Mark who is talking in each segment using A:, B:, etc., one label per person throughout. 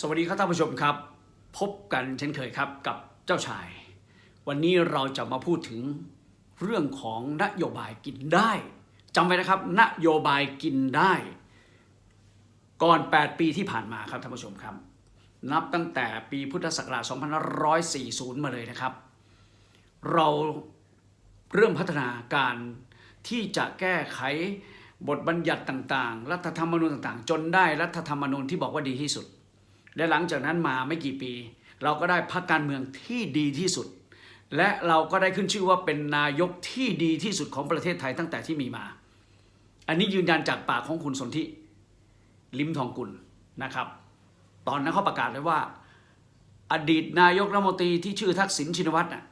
A: สวัสดีครับท่านผู้ชมครับ พบกันเช่นเคยครับกับเจ้าชาย วันนี้เราจะมาพูดถึงเรื่องของนโยบายกินได้จำไว้นะครับ นโยบายกินได้ ก่อน 8 ปีที่ผ่านมาครับท่านผู้ชมครับ นับตั้งแต่ปีพุทธศักราช 2540 มาเลยนะครับ เราเริ่มพัฒนาการที่จะแก้ไขบทบัญญัติต่าง ๆ รัฐธรรมนูญต่างๆ จนได้รัฐธรรมนูญที่บอกว่าดีที่สุด และหลังจากนั้นมาไม่กี่ปี เราก็ได้พรรคการเมืองที่ดีที่สุด และเราก็ได้ขึ้นชื่อว่าเป็นนายกที่ดีที่สุดของประเทศไทยตั้งแต่ที่มีมา อันนี้ยืนยันจากปากของคุณสนธิลิมทองกุลนะครับ ตอนนั้นเขาประกาศเลยว่า อดีตนายกรัฐมนตรีที่ชื่อทักษิณชินวัตรน่ะ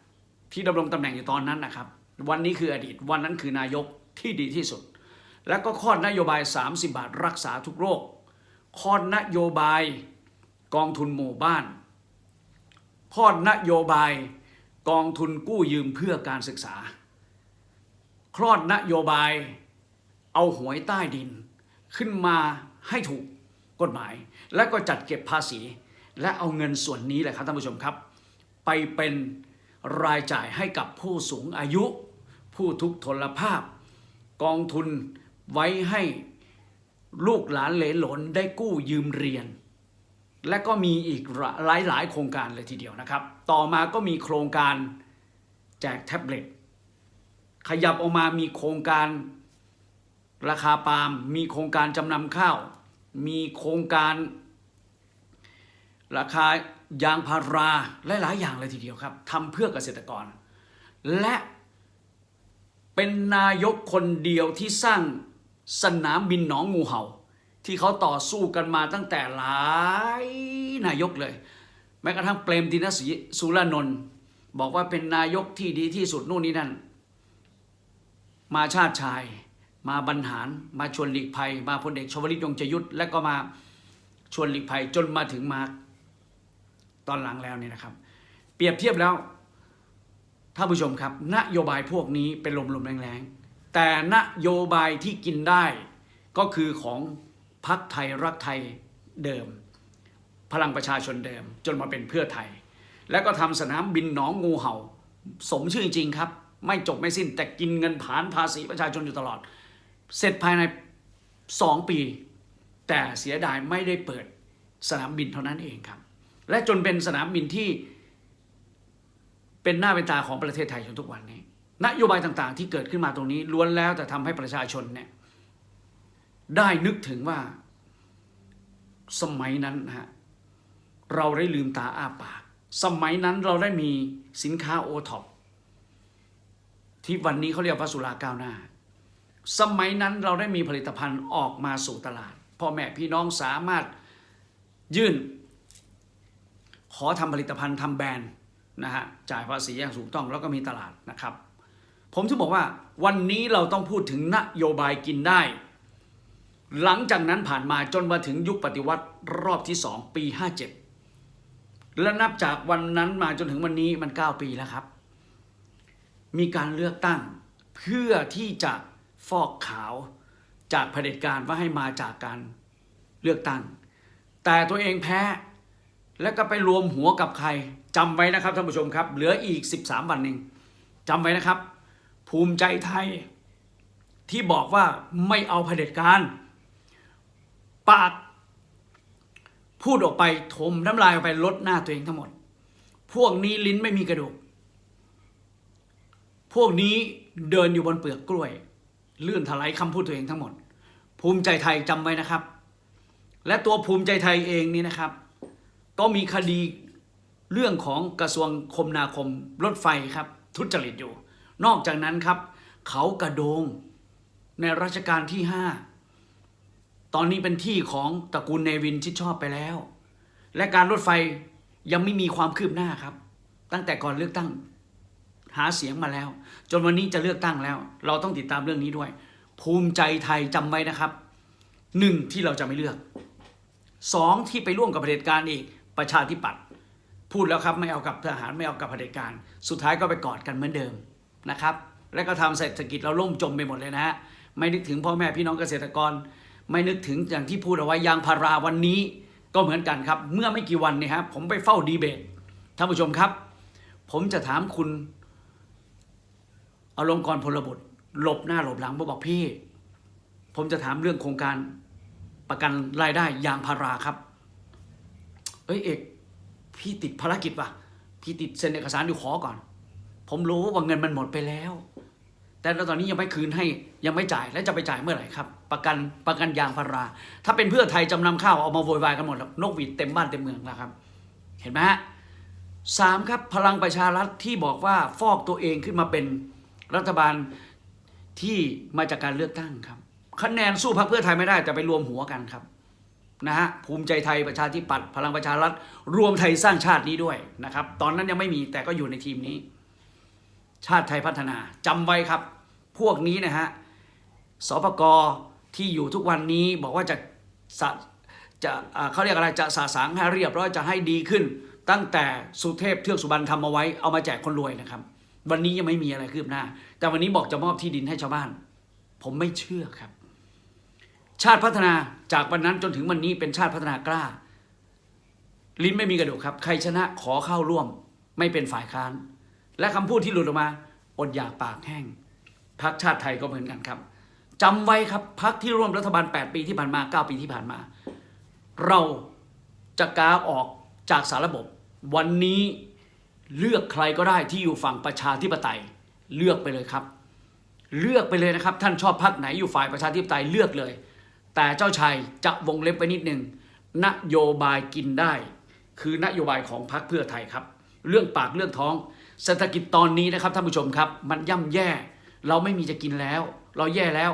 A: ที่ดำรงตำแหน่งอยู่ตอนนั้นนะครับ วันนี้คืออดีตวันนั้นคือนายกที่ดีที่สุด แล้วก็ข้อนโยบาย 30 บาทรักษาทุกโรคข้อนโยบาย กองทุนหมู่บ้าน ข้อนโยบายกองทุนกู้ยืมเพื่อการศึกษา คลอดนโยบายเอาหวยใต้ดิน ขึ้นมาให้ถูกกฎหมาย และก็จัดเก็บภาษี และเอาเงินส่วนนี้แหละครับท่านผู้ชมครับ ไปเป็นรายจ่ายให้กับผู้สูงอายุ ผู้ทุกข์ทนภาพ กองทุนไว้ให้ลูกหลานเหลนหลนได้กู้ยืมเรียน และก็มีอีกหลายหลาย ๆ โครงการเลยทีเดียวนะครับ ต่อมาก็มีโครงการแจกแท็บเล็ตขยับออกมามีโครงการราคาปาล์มมีโครงการจำนำข้าว มีโครงการ ราคายางพาราหลาย ๆ อย่างเลยทีเดียวครับทำเพื่อเกษตรกร และเป็นนายกคนเดียวที่สร้างสนามบินหนองงูเห่า ที่เขาต่อสู้กันมาตั้งแต่หลายนายกเลย แม้กระทั่งเปรมตินศรีสุรนนท์บอกว่าเป็นนายกที่ดีที่สุดนู่นนี่นั่น มาชาติชาย มาบรรหาร มาชวนหลีกภัย มาพลเอกชวลิตยงจยุทธและก็มาชวนหลีกภัยจนมาถึงมาตอนหลังแล้วเนี่ยนะครับ เปรียบเทียบแล้วท่านผู้ชมครับ นโยบายพวกนี้เป็นลมๆแรงๆแต่นโยบายที่กินได้ก็คือของ พรรคไทยรักไทยเดิม พลังประชาชนเดิม จนมาเป็นเพื่อไทย แล้วก็ทำสนามบินหนองงูเห่า สมชื่อจริงครับ ไม่จบไม่สิ้นแต่กินเงินผ่านภาษีประชาชนอยู่ตลอด เสร็จภายใน 2 ปี แต่เสียดายไม่ได้เปิดสนามบินเท่านั้นเองครับ และจนเป็นสนามบินที่เป็นหน้าเป็นตาของประเทศไทยจนทุกวันนี้ นโยบายต่างๆ ที่เกิดขึ้นมาตรงนี้ล้วนแล้วแต่ทำให้ประชาชนเนี่ย ได้นึกถึงว่า สมัยนั้นนะฮะเราได้ลืมตาอ้าปาก สมัยนั้นเราได้มีสินค้าโอท็อปที่วันนี้เขาเรียกว่าสุราก้าวหน้า สมัยนั้นเราได้มีผลิตภัณฑ์ออกมาสู่ตลาดพ่อแม่พี่น้องสามารถยื่น ขอทำผลิตภัณฑ์ทำแบรนด์นะฮะจ่ายภาษีอย่างถูกต้องแล้วก็มีตลาดนะครับ ผมถึงบอกว่าวันนี้เราต้องพูดถึงนโยบายกินได้ หลังจากนั้นผ่านมาจนมาถึงยุคปฏิวัติรอบที่ 2 ปี 57 และนับจากวันนั้นมาจนถึงวันนี้มัน 9 ปีแล้วครับ มีการเลือกตั้งเพื่อที่จะฟอกขาวจากเผด็จการว่าให้มาจากการเลือกตั้ง แต่ตัวเองแพ้แล้วก็ไปรวมหัวกับใครจำไว้นะครับท่านผู้ชมครับ เหลืออีก 13 วันหนึ่งจำไว้นะครับ ภูมิใจไทยที่บอกว่าไม่เอาเผด็จการ ปาก พูดออกไปถมน้ำลายออกไปลดหน้าตัวเองทั้งหมด พวกนี้ลิ้นไม่มีกระดูก พวกนี้เดินอยู่บนเปลือกกล้วย เลื่อนถลายคำพูดตัวเองทั้งหมด ภูมิใจไทยจำไว้นะครับ และตัวภูมิใจไทยเองนี่นะครับ ก็มีคดีเรื่องของกระทรวงคมนาคมรถไฟครับ ทุจริตอยู่ นอกจากนั้นครับ เขากระโดงในรัชกาลที่5 ตอนนี้เป็นที่ของตระกูลเนวินชิดชอบไปแล้ว และการรถไฟยังไม่มีความคืบหน้าครับ ตั้งแต่ก่อนเลือกตั้งหาเสียงมาแล้ว จนวันนี้จะเลือกตั้งแล้ว เราต้องติดตามเรื่องนี้ด้วย ภูมิใจไทยจำไว้นะครับหนึ่งที่เราจะไม่เลือกสองที่ไปร่วมกับเผด็จการอีกประชาธิปัตย์พูดแล้วครับไม่เอากับทหารไม่เอากับเผด็จการ สุดท้ายก็ไปกอดกันเหมือนเดิมนะครับ และก็ทำเศรษฐกิจเราล่มจมไปหมดเลยนะฮะไม่นึกถึงพ่อแม่พี่น้องเกษตรกร ไม่นึกถึงอย่างที่พูดเอาไว้ยางพาราวันนี้ก็เหมือนกันครับ เมื่อไม่กี่วันนี่ครับผมไปเฝ้าดีเบตท่านผู้ชมครับ ผมจะถามคุณอลงกรณ์พลบุตรหลบหน้าหลบหลังผมบอกพี่ ผมจะถามเรื่องโครงการประกันรายได้ยางพาราครับ เอ้ยเอกพี่ติดภารกิจว่ะพี่ติดเซ็นเอกสารอยู่ขอก่อน ผมรู้ว่าเงินมันหมดไปแล้ว แต่ตอนนี้ยังไม่คืนให้ยังไม่จ่ายแล้วจะไปจ่ายเมื่อไหร่ครับ ประกันประกันยางพารา ถ้าเป็นเพื่อไทยจำนำข้าวเอามาโวยวายกันหมดแล้วนกหวีดเต็มบ้านเต็มเมืองแล้วครับ เห็นไหมฮะสามครับพลังประชารัฐที่บอกว่าฟอกตัวเองขึ้นมาเป็นรัฐบาลที่มาจากการเลือกตั้งครับ คะแนนสู้พรรคเพื่อไทยไม่ได้แต่ไปรวมหัวกันครับนะฮะภูมิใจไทยประชาธิปัตย์พลังประชารัฐรวมไทยสร้างชาตินี้ด้วยนะครับ ตอนนั้นยังไม่มีแต่ก็อยู่ในทีมนี้ ชาติไทยพัฒนาจำไว้ครับ พวกนี้นะฮะสปกที่อยู่ทุกวันนี้บอกว่าจะสะจะเขาเรียกอะไรจะสาสางให้เรียบร้อยจะให้ดีขึ้น ตั้งแต่สุเทพเทือกสุบรรณทำเอาไว้เอามาแจกคนรวยนะครับ วันนี้ยังไม่มีอะไรคืบหน้า แต่วันนี้บอกจะมอบที่ดินให้ชาวบ้าน ผมไม่เชื่อครับ ชาติพัฒนาจากวันนั้นจนถึงวันนี้เป็นชาติพัฒนากล้า ลิ้นไม่มีกระดูกครับ ใครชนะขอเข้าร่วม ไม่เป็นฝ่ายค้าน และคำพูดที่หลุดออกมาอดอยากปากแห้ง พักชาติไทยก็เหมือนกันครับจำไว้ครับพักที่ร่วมรัฐบาล 8 ปีที่ผ่านมา 9 ปีที่ผ่านมา เราจะกาออกจากสารระบบ วันนี้เลือกใครก็ได้ที่อยู่ฝั่งประชาธิปไตย เลือกไปเลยครับ เลือกไปเลยนะครับ ท่านชอบพักไหนอยู่ฝ่ายประชาธิปไตยเลือกเลย แต่เจ้าชายจะวงเล็บไปนิดนึงนโยบายกินได้ คือนโยบายของพรรคเพื่อไทยครับ เรื่องปากเรื่องท้องเศรษฐกิจตอนนี้นะครับท่านผู้ชมครับ มันย่ำแย่ เราไม่มีจะกินแล้ว เราแย่แล้ว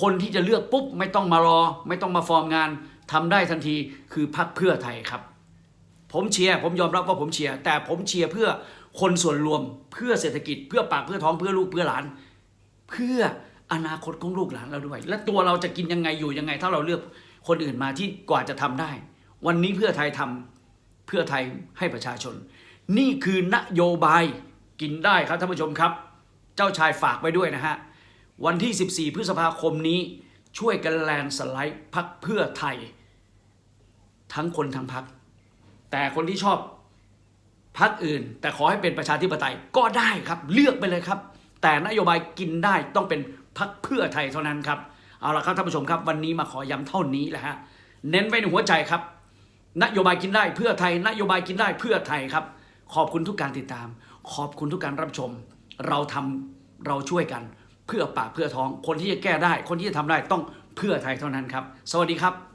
A: คนที่จะเลือกปุ๊บไม่ต้องมารอ ไม่ต้องมาฟอร์มงานทำได้ทันทีคือพรรคเพื่อไทยครับ ผมเชียร์ผมยอมรับว่าผมเชียร์แต่ผมเชียร์เพื่อคนส่วนรวมเพื่อเศรษฐกิจเพื่อปากเพื่อท้องเพื่อลูกเพื่อหลาน เพื่ออนาคตของลูกหลานเราด้วย และตัวเราจะกินยังไงอยู่ยังไง ถ้าเราเลือกคนอื่นมาที่กว่าจะทำได้ วันนี้เพื่อไทยทำเพื่อไทยให้ประชาชน นี่คือนโยบายกินได้ครับท่านผู้ชมครับ เจ้าชายฝากไว้ด้วยนะฮะ วันที่ 14 พฤษภาคมนี้ช่วยกันแลนสไลด์พักเพื่อไทย ทั้งคนทั้งพัก แต่คนที่ชอบพักอื่น แต่ขอให้เป็นประชาธิปไตยก็ได้ครับเลือกไปเลยครับ แต่นโยบายกินได้ต้องเป็นพักเพื่อไทยเท่านั้นครับเอาละครับท่านผู้ชมครับ วันนี้มาขอย้ำเท่านี้แหละฮะเน้นไว้ในหัวใจครับ นโยบายกินได้เพื่อไทย นโยบายกินได้เพื่อไทยครับ ขอบคุณทุกการติดตาม ขอบคุณทุกการรับชม เราทำเราช่วยกันเพื่อปากเพื่อท้อง คนที่จะแก้ได้ คนที่จะทำได้ต้องเพื่อไทยเท่านั้นครับ สวัสดีครับ